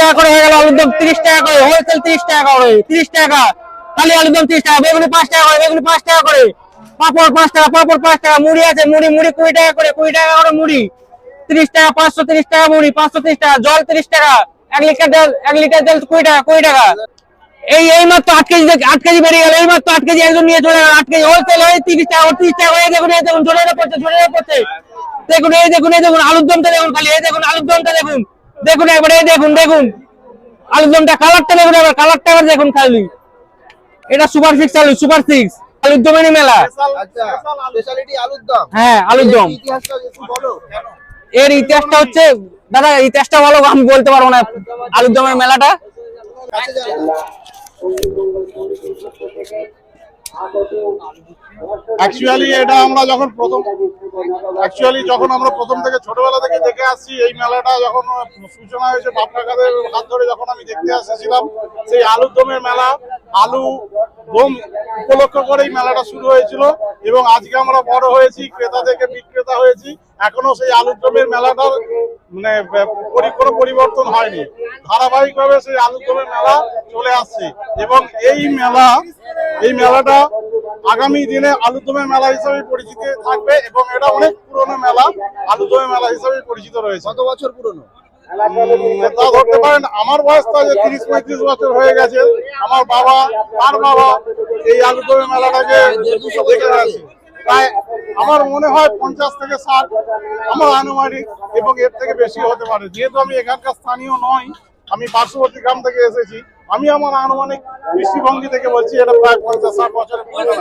টাকা করে হয়ে গেল আলুর দম তিরিশ টাকা করে হোলসেল তিরিশ টাকা করে, তিরিশ টাকা। খালি আলুর দম তিরিশ টাকা, বেগুনি পাঁচ টাকা করে, বেগুনি পাঁচ টাকা করে। পাঁপড় পাঁচ টাকা, পাঁপড় পাঁচ টাকা, মুড়ি আছে, মুড়ি মুড়ি কুড়ি টাকা করে, কুড়ি টাকা করে মুড়ি। তিরিশ টাকা, পাঁচশো তিরিশ টাকা মুড়ি, পাঁচশো তিরিশ টাকা, জল তিরিশ টাকা, এক লিটার জল এক লিটার জল কুড়ি টাকা কুড়ি টাকা। এই এই মাত্র আট কেজি আট কেজি বেরিয়ে গেল, এই মাত্র আট কেজি একজন নিয়ে চলে গেল, আট কেজি হোলসেল হয়ে তিরিশ টাকা তিরিশ টাকা এই দেখুন এই দেখুন ঝরে পড়ছে ঝরে পড়ছে দেখুন, এই দেখুন এই দেখুন, আলুর দমটা দেখুন খালি, এই দেখুন, আলুর দমটা দেখুন। দেখুন একবার দেখুন দেখুন। আলুর দমটা কালারটা দেখুন এবার কালারটা এবার দেখুন খালি। এটা সুপার সিক্স আলু, সুপার সিক্স। আলুর দমেরই মেলা। হ্যাঁ আলুর দম এর ইতিহাসটা হচ্ছে, দাদা, ইতিহাসটা বলো আমি বলতে পারব না আলুর দমের মেলাটা। অ্যাকচুয়ালি এটা আমরা যখন প্রথম অ্যাকচুয়ালি যখন আমরা প্রথম থেকে ছোটবেলা থেকে দেখে আসছি, এই মেলাটা যখন সূচনা হয়েছে বাপ কাকাদের হাত ধরে যখন আমি দেখতে এসেছিলাম সেই আলুর দমের মেলা, আলু দম উপলক্ষ করে এই মেলাটা শুরু হয়েছিল এবং আজকে আমরা বড় হয়েছি, ক্রেতা থেকে বিক্রেতা হয়েছি। এখনও সেই আলুর দমের মেলাটার মানে কোনো পরিবর্তন হয়নি। ধারাবাহিকভাবে সেই আলুর দমের মেলা চলে আসছে এবং এই মেলা এই মেলাটা আগামী দিনে আলুদমের মেলা হিসাবে পরিচিত থাকবে এবং এটা অনেক পুরনো মেলা আলুদমে মেলা হিসাবে পরিচিত রয়েছে। কত বছর পুরনো? তা ধরতে পারেন আমার বয়স তো যে তিরিশ পঁয়ত্রিশ বছর হয়ে গেছে। আমার বাবা তার বাবা এই আলুদমের মেলাটাকে দেখে গেছে। তাই আমার মনে হয় পঞ্চাশ থেকে ষাট আমার আনুমানিক এবং এর থেকে বেশি হতে পারে। যেহেতু আমি এখানকার স্থানীয় নই আমি পার্শ্ববর্তী গ্রাম থেকে এসেছি। আমি আমার আনুমানিক দৃষ্টিভঙ্গি থেকে বলছি এটা প্রায় পঞ্চাশ ষাট বছরের পুরনো